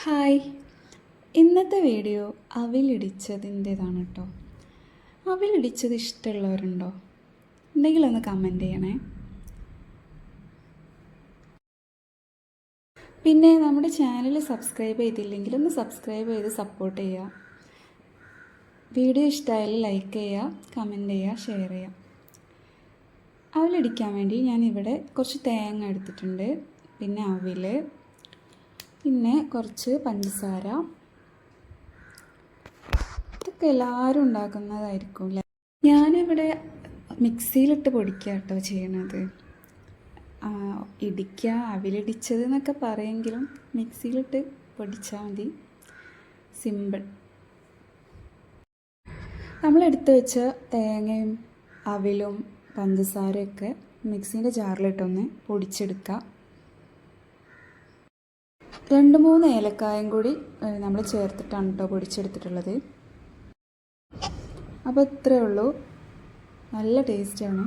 Hi. ഇന്നത്തെ video അവിലിടിച്ചതിന്റെതാണ് കേട്ടോ. അവിലിടിച്ചത് ഇഷ്ടമുള്ളവരുണ്ടോ? ഉണ്ടെങ്കിൽ ഒന്ന് കമന്റ് ചെയ്യണേ. പിന്നെ നമ്മുടെ ചാനൽ സബ്സ്ക്രൈബ് ചെയ്തില്ലെങ്കിൽ ഒന്ന് സബ്സ്ക്രൈബ് ചെയ്ത് സപ്പോർട്ട് ചെയ്യുക. വീഡിയോ ഇഷ്ടമായാലും ലൈക്ക് ചെയ്യുക കമന്റ് ചെയ്യുക ഷെയർ ചെയ്യുക. അവിലടിക്കാൻ വേണ്ടി ഞാനിവിടെ കുറച്ച് തേങ്ങ എടുത്തിട്ടുണ്ട്. പിന്നെ അവിൽ പിന്നെ കുറച്ച് പഞ്ചസാര. ഇതൊക്കെ എല്ലാവരും ഉണ്ടാക്കുന്നതായിരിക്കും അല്ലേ ഞാനിവിടെ മിക്സിയിലിട്ട് പൊടിക്കുക കേട്ടോ ചെയ്യണത്. ഇടിക്കുക അവിലിടിച്ചത് എന്നൊക്കെ പറയുമെങ്കിലും മിക്സിയിലിട്ട് പൊടിച്ചാൽ മതി. സിമ്പിൾ. നമ്മളെടുത്ത് വെച്ച തേങ്ങയും അവിലും പഞ്ചസാരയൊക്കെ മിക്സീന്റെ ജാറിലിട്ടൊന്ന് പൊടിച്ചെടുക്കുക രണ്ട് മൂന്ന് ഏലക്കായും കൂടി നമ്മൾ ചേർത്തിട്ടാണ് കേട്ടോ പൊടിച്ചെടുത്തിട്ടുള്ളത്. അപ്പോൾ ഇത്രയേ ഉള്ളൂ. നല്ല ടേസ്റ്റാണ്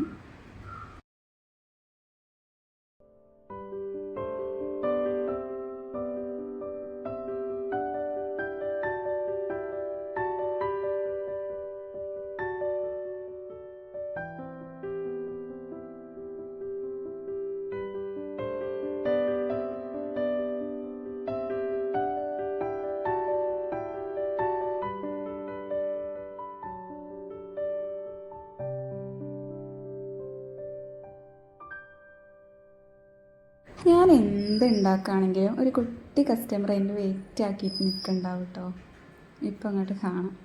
ഞാൻ എന്ത് ഉണ്ടാക്കുകയാണെങ്കിലും ഒരു കുട്ടി കസ്റ്റമർ അതിന്റെ വെയിറ്റ് ആക്കിയിട്ട് നിൽക്കണ്ടാവും കേട്ടോ. ഇപ്പം അങ്ങോട്ട് കാണാം.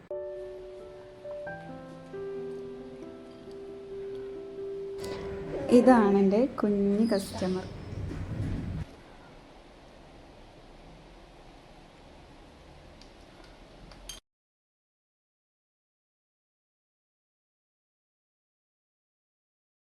ഇതാണ് എന്റെ കുഞ്ഞ് കസ്റ്റമർ